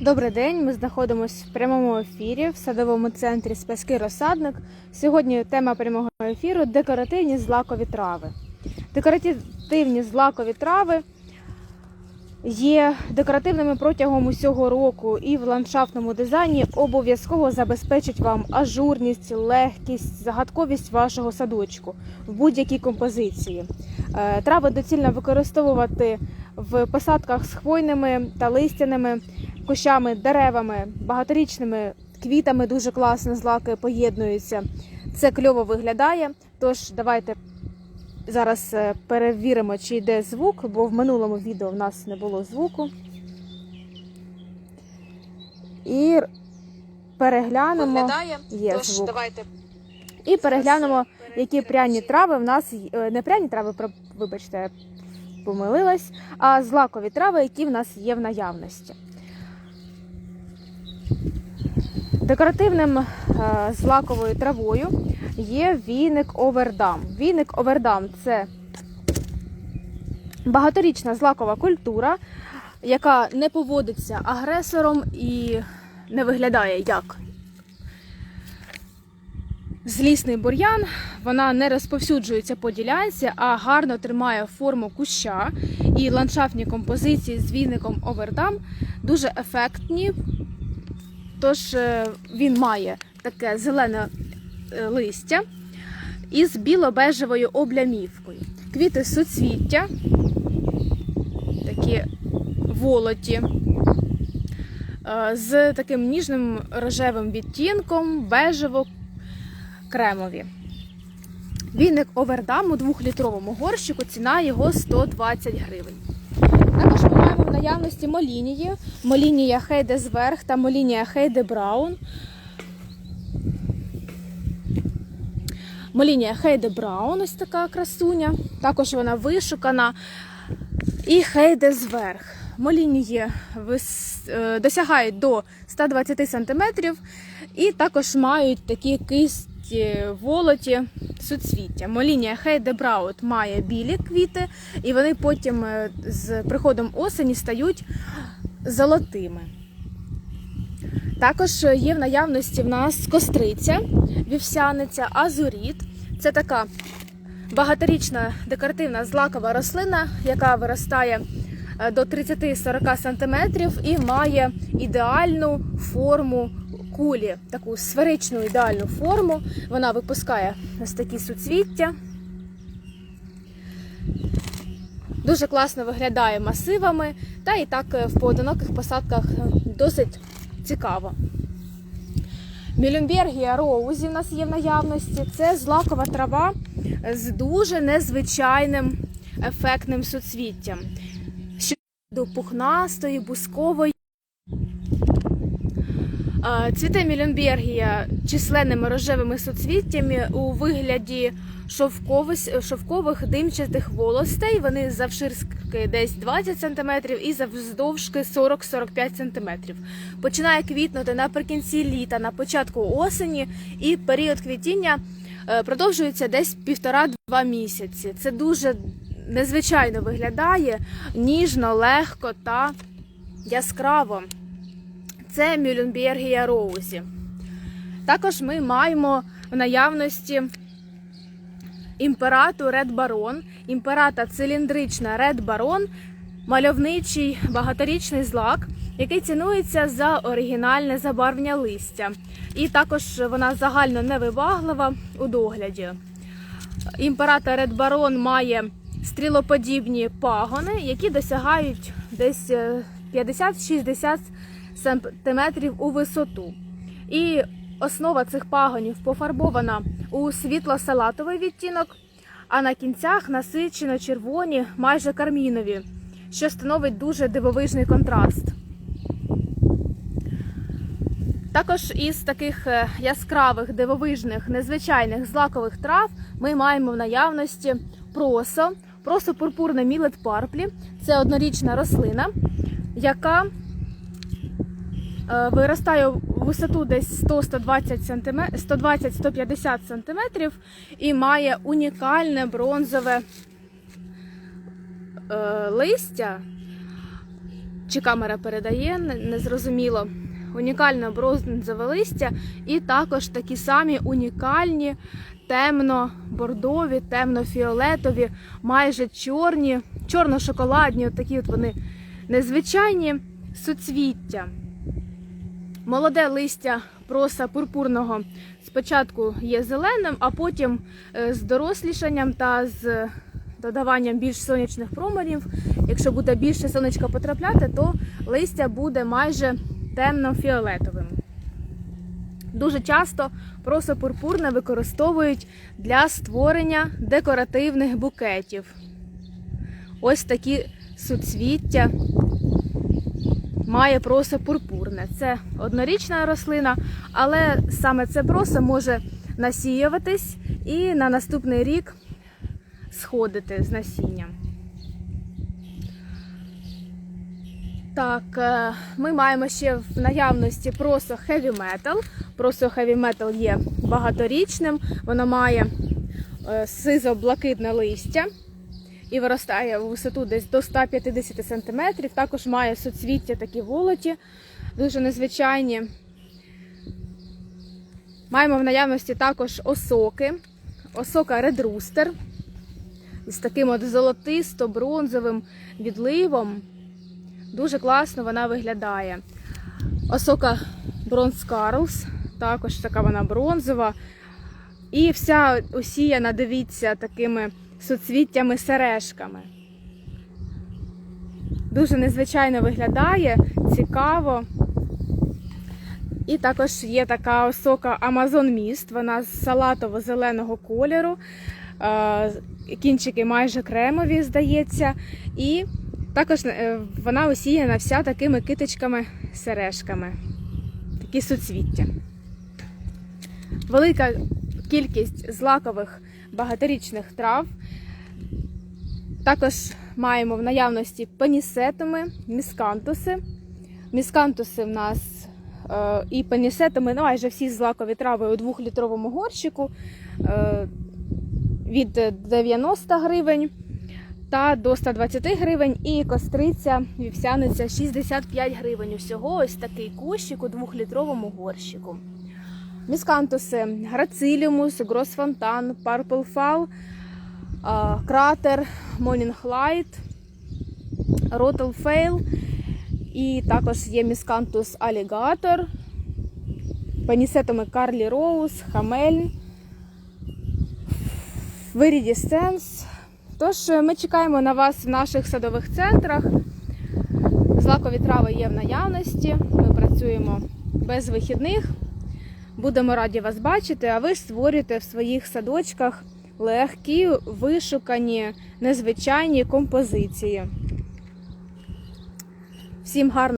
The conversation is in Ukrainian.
Добрий день. Ми знаходимося в прямому ефірі в садовому центрі Спаський розсадник. Сьогодні тема прямого ефіру декоративні злакові трави. Декоративні злакові трави є декоративними протягом усього року і в ландшафтному дизайні обов'язково забезпечать вам ажурність, легкість, загадковість вашого садочку в будь-якій композиції. Е, Трави доцільно використовувати в посадках з хвойними та листяними кущами, деревами, багаторічними квітами дуже класно злаки поєднуються. Це кльово виглядає. Тож давайте зараз е, перевіримо, чи йде звук, бо в минулому відео в нас не було звуку. І переглянемо. виглядає. Є Тож звук. давайте І переглянемо, е, які пряні трави в нас є- е, не пряні трави, вибачте, помилилась, а злакові трави, які в нас є в наявності. Декоративним е, злаковою травою є віник овердам. Віник овердам це багаторічна злакова культура, яка не поводиться агресором і не виглядає як злісний бур'ян. Вона не розповсюджується по ділянці, а гарно тримає форму куща. І ландшафтні композиції з віником овердам дуже ефектні. Тож е, він має таке зелене е, листя із біло-бежевою облямівкою. Квіти суцвіття, такі волоті, е, з таким ніжним рожевим відтінком, бежево кремові. Віник овердам у 2-літровому горщику, ціна його 120 гривень. Також наявності молінії, молінія Хейде зверх та молінія Хейде Браун. Молінія Хейде Браун, ось така красуня. Також вона вишукана. І Хейде зверх. Молінії е, досягають до 120 см і також мають такі кисті волоті суцвіття. Молінія Хейде Браут має білі квіти, і вони потім е, з приходом осені стають золотими. Також є в наявності в нас костриця, вівсяниця, азуріт. Це така багаторічна декоративна злакова рослина, яка виростає е, до 30-40 см і має ідеальну форму кулі, таку сферичну ідеальну форму. Вона випускає ось такі суцвіття. Дуже класно виглядає масивами, та і так е, в поодиноких посадках е, досить цікаво. Мюлленбергія роузі в нас є в наявності. Це злакова трава з дуже незвичайним ефектним суцвіттям. Щодо пухнастої, бускової. Цвіте Мюлленбергія численними рожевими суцвіттями у вигляді шовкових, димчатих волостей. Вони завширшки десь 20 см і завздовжки 40-45 см. Починає квітнути наприкінці літа, на початку осені, і період квітіння е, продовжується десь півтора-два місяці. Це дуже незвичайно виглядає, ніжно, легко та яскраво. Це Мюлленбергія Роузі. Також ми маємо в наявності імперату Ред Барон, імперата циліндрична Ред Барон, мальовничий багаторічний злак, який цінується за оригінальне забарвлення листя. І також вона загально невибаглива у догляді. Імперата Ред Барон має стрілоподібні пагони, які досягають десь е, 50-60 сантиметрів у висоту. І основа цих пагонів пофарбована у світло-салатовий відтінок, а на кінцях насичено червоні, майже кармінові, що становить дуже дивовижний контраст. Також із таких е, яскравих, дивовижних, незвичайних злакових трав ми маємо в наявності просо, просо пурпурне мілет парплі. Це однорічна рослина, яка виростає у висоту десь 100-120 см, 120-150 см і має унікальне бронзове е, листя чи камера передає, незрозуміло. Унікальне бронзове листя і також такі самі унікальні темно-бордові, темно-фіолетові, майже чорні, чорно-шоколадні, от такі от вони незвичайні суцвіття. Молоде листя проса пурпурного спочатку є зеленим, а потім е, з дорослішанням та з додаванням більш сонячних променів, якщо буде більше сонечка потрапляти, то листя буде майже темно-фіолетовим. Дуже часто просо пурпурне використовують для створення декоративних букетів. Ось такі суцвіття має просо пурпурне. Це однорічна рослина, але саме це просо може насіюватись і на наступний рік сходити з насінням. Так, е, ми маємо ще в наявності просо Heavy Metal. Просо Heavy Metal є багаторічним, воно має е, сизо-блакитне листя і виростає у висоту десь до 150 см. Також має соцвіття такі волоті, дуже незвичайні. Маємо в наявності також осоки, осока Rooster з таким от золотисто-бронзовим відливом. Дуже класно вона виглядає. Осока Bronze Carls, також така вона бронзова. І вся осіяна, дивіться, такими суцвіттями сережками. Дуже незвичайно виглядає, цікаво. І також є така осока Amazon Mist, вона з салатово-зеленого кольору. Е, Кінчики майже кремові, здається. І також е, вона осіяна вся такими китичками-сережками. Такі суцвіття. Велика кількість злакових багаторічних трав. Також маємо в наявності панісетами, міскантуси. Міскантуси в нас е, і панісетами, ну майже всі злакові трави у 2-літровому горщику е, від 90 гривень та до 120 гривень. І костриця вівсяниця 65 гривень. Усього ось такий кущик у 2-літровому горщику. Міскантуси Грациліумус, Гросфонтан, Fall, Кратер, Rotel Fail. І також є міскантус Alligator, панісетами Карлі Роуз, Хамельн, Viridescence. Тож ми чекаємо на вас в наших садових центрах. Злакові трави є в наявності. Ми працюємо без вихідних. Будемо раді вас бачити, а ви створюєте в своїх садочках легкі, вишукані, незвичайні композиції. Всім гарно!